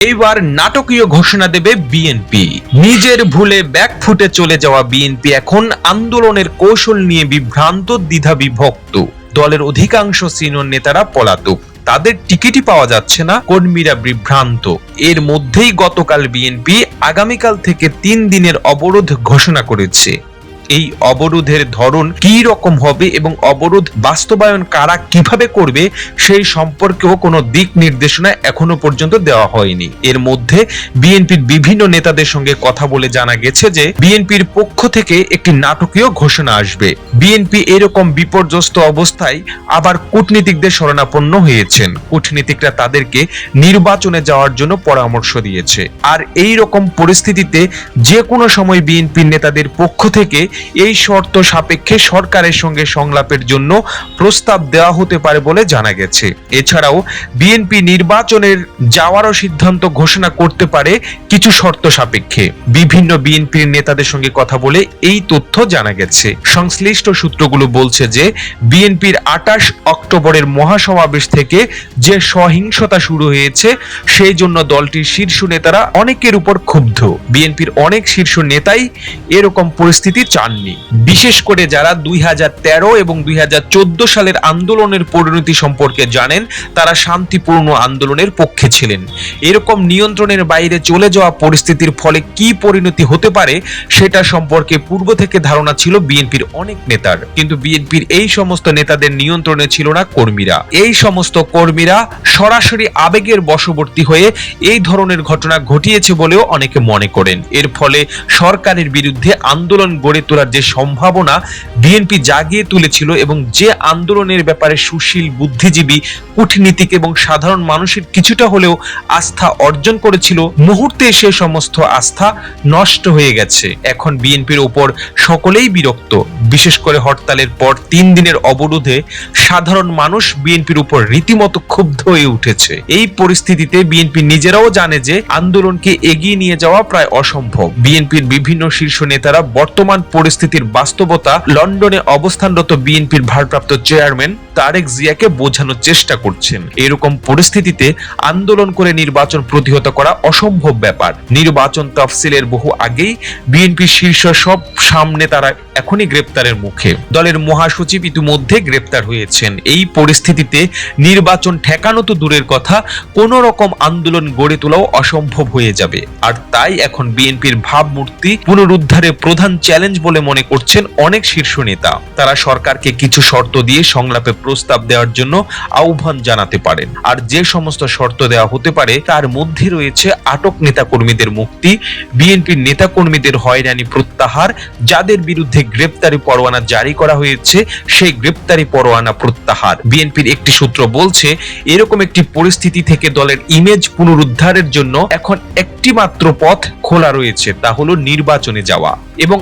এইবার নাটকীয় ঘোষণা দেবে বিএনপি নিজের ভুলে ব্যাক ফুটে চলে যাওয়া বিএনপি এখন আন্দোলনের কৌশল নিয়ে বিভ্রান্ত দ্বিধা বিভক্ত দলের অধিকাংশ সিনিয়র নেতারা পলাতক। তাদের টিকিটই পাওয়া যাচ্ছে না, কর্মীরা বিভ্রান্ত। এর মধ্যেই গতকাল বিএনপি আগামীকাল থেকে তিন দিনের অবরোধ ঘোষণা করেছে। এই অবরোধের ধরন কি রকম হবে এবং অবরোধ বাস্তবায়ন কারা কীভাবে করবে সেই সম্পর্কেও কোনো দিক নির্দেশনা এখনও পর্যন্ত দেওয়া হয়নি। এর মধ্যে বিএনপির বিভিন্ন নেতাদের সঙ্গে কথা বলে জানা গেছে যে বিএনপির পক্ষ থেকে একটি নাটকীয় ঘোষণা আসবে। বিএনপি এরকম বিপর্যস্ত অবস্থায় আবার কূটনীতিকদের শরণাপন্ন হয়েছেন। কূটনীতিকরা তাদেরকে নির্বাচনে যাওয়ার জন্য পরামর্শ দিয়েছে। আর এই রকম পরিস্থিতিতে যে কোনো সময় বিএনপির নেতাদের পক্ষ থেকে এই শর্ত সাপেক্ষে সরকারের সঙ্গে সংলাপের জন্য প্রস্তাব দেওয়া হতে পারে বলে জানা গেছে। এছাড়াও, বিএনপি নির্বাচনের যাওয়ারও সিদ্ধান্ত ঘোষণা করতে পারে কিছু শর্ত সাপেক্ষে। বিভিন্ন বিএনপির নেতাদের সঙ্গে কথা বলে এই তথ্য জানা গেছে। সংশ্লিষ্ট সূত্রগুলো বলছে যে, বিএনপির আটাশ অক্টোবরের মহাসমাবেশ থেকে যে সহিংসতা শুরু হয়েছে, সেই জন্য দলটির শীর্ষ নেতারা অনেকের উপর ক্ষুব্ধ। বিএনপির অনেক শীর্ষ নেতাই এরকম পরিস্থিতি চাননি। বিশেষ করে যারা দুই হাজার তেরো এবং দুই হাজার চোদ্দ সালের আন্দোলনের পরিণতি সম্পর্কে জানেন, তারা শান্তিপূর্ণ আন্দোলনের পক্ষে ছিলেন। এরকম নিয়ন্ত্রণের বাইরে চলে যাওয়া পরিস্থিতির ফলে কি পরিণতি হতে পারে, সেটা সম্পর্কে পূর্ব থেকে ধারণা ছিল বিএনপির অনেক নেতার। কিন্তু বিএনপির এই সমস্ত নেতাদের নিয়ন্ত্রণে ছিল না কর্মীরা। এই সমস্ত কর্মীরা সরাসরি আবেগের বশবর্তী হয়ে এই ধরনের ঘটনা ঘটিয়েছে বলেও অনেকে মনে করেন। এর ফলে সরকারের বিরুদ্ধে আন্দোলন গড়ে তোলার যে সম্ভাবনা, বিএনপি জাগিয়ে তুলেছিল এবং যে আন্দোলনের ব্যাপারে সুশীল বুদ্ধিজীবী, কূটনীতিক এবং সাধারণ মানুষের কিছুটা হলেও আস্থা অর্জন করেছিল, মুহূর্তে সে সমস্ত আস্থা নষ্ট হয়ে গেছে। এখন বিএনপির উপর সকলেই বিরক্ত। বিশেষ করে হরতালের পর তিন দিনের অবরোধে সাধারণ মানুষ বিএনপির উপর রীতিমতো ক্ষুব্ধ হয়ে উঠেছে। এই পরিস্থিতিতে বিএনপি নিজেরাও জানে যে আন্দোলনকে এগিয়ে নিয়ে যাওয়া প্রায় অসম্ভব। বিএনপির বিভিন্ন শীর্ষ নেতারা বর্তমান পরিস্থিতির বাস্তবতা লন্ডনে অবস্থানরত বিএনপির ভারপ্রাপ্ত চেয়ারম্যান তারেক জিয়াকে বোঝানোর চেষ্টা করছেন। এরকম পরিস্থিতিতে আন্দোলন করে নির্বাচন প্রতিহত করা অসম্ভব ব্যাপার। নির্বাচন তফসিলের বহু আগেই বিএনপির শীর্ষ সব সামনে তারা এখনই গ্রেপ্তারের মুখে। দলের মহাসচিব ইতিমধ্যে গ্রেপ্তার হয়েছেন। এই পরিস্থিতিতে নির্বাচন ঠেকানো তো দূরের কথা, কোন রকম আন্দোলন গড়ে তোলাও অসম্ভব হয়ে যাবে। আর তাই এখন বিএনপির ভাবমূর্তি পুনরুদ্ধারে প্রধান চ্যালেঞ্জ বলে মনে করছেন অনেক শীর্ষ নেতা। তারা সরকারকে কিছু শর্ত দিয়ে সংলাপে প্রস্তাব দেওয়ার জন্য আহ্বান জানাতে পারেন। আর যে সমস্ত শর্ত দেওয়া হতে পারে, তার মধ্যে রয়েছে আটক নেতাকর্মীদের মুক্তি, বিএনপির নেতাকর্মীদের হয়রানি প্রত্যাহার, যাদের বিরুদ্ধে গ্রেপ্তারি পরোয়ানা জারি করা হয়েছে, সেই গ্রেপ্তারি পরোয়ানা প্রত্যাহার। বিএনপির একটি সূত্র বলছে, এরকম একটি পরিস্থিতি থেকে দলের ইমেজ পুনরুদ্ধারের জন্য এখন একটি মাত্র পথ খোলা রয়েছে, তা হলো নির্বাচনে যাওয়া। এবং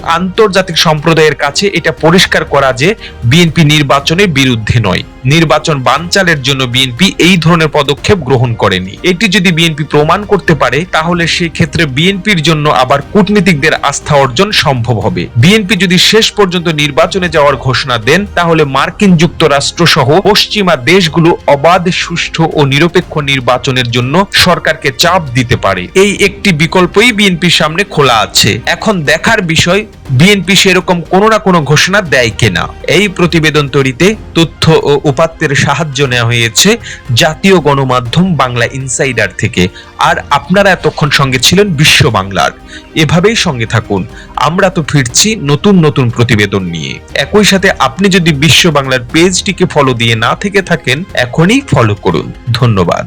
আন্তর্জাতিক সম্প্রদায়ের কাছে এটা পরিষ্কার করা যে বিএনপি নির্বাচনের বিরুদ্ধে নয়। নির্বাচন বানচালের জন্য বিএনপি এই ধরনের পদক্ষেপ গ্রহণ করেনি। এটি যদি বিএনপি প্রমাণ করতে পারে, তাহলে সেই ক্ষেত্রে বিএনপির জন্য আবার কূটনীতিকদের আস্থা অর্জন সম্ভব হবে। বিএনপি যদি শেষ পর্যন্ত নির্বাচনে যাওয়ার ঘোষণা দেন, তাহলে মার্কিন যুক্তরাষ্ট্র সহ পশ্চিমা দেশগুলো অবাধ, সুষ্ঠু ও নিরপেক্ষ নির্বাচনের জন্য সরকারকে চাপ দিতে পারে। এই একটি বিকল্পই বিএনপির সামনে খোলা আছে। এখন দেখার বিষয়, বিএনপি সেরকম কোনো না কোনো ঘোষণা দেয় কিনা। এই প্রতিবেদন তৈরিতে তথ্য ও উপাত্তের সাহায্য নেওয়া হয়েছে জাতীয় গণমাধ্যম বাংলা ইনসাইডার থেকে। আর আপনারা এতক্ষণ সঙ্গে ছিলেন বিশ্ব বাংলার। এভাবেই সঙ্গে থাকুন। আমরা তো ফিরছি নতুন নতুন প্রতিবেদন নিয়ে। একই সাথে আপনি যদি বিশ্ব বাংলার পেজটিকে ফলো দিয়ে না থেকে থাকেন, এখনই ফলো করুন। ধন্যবাদ।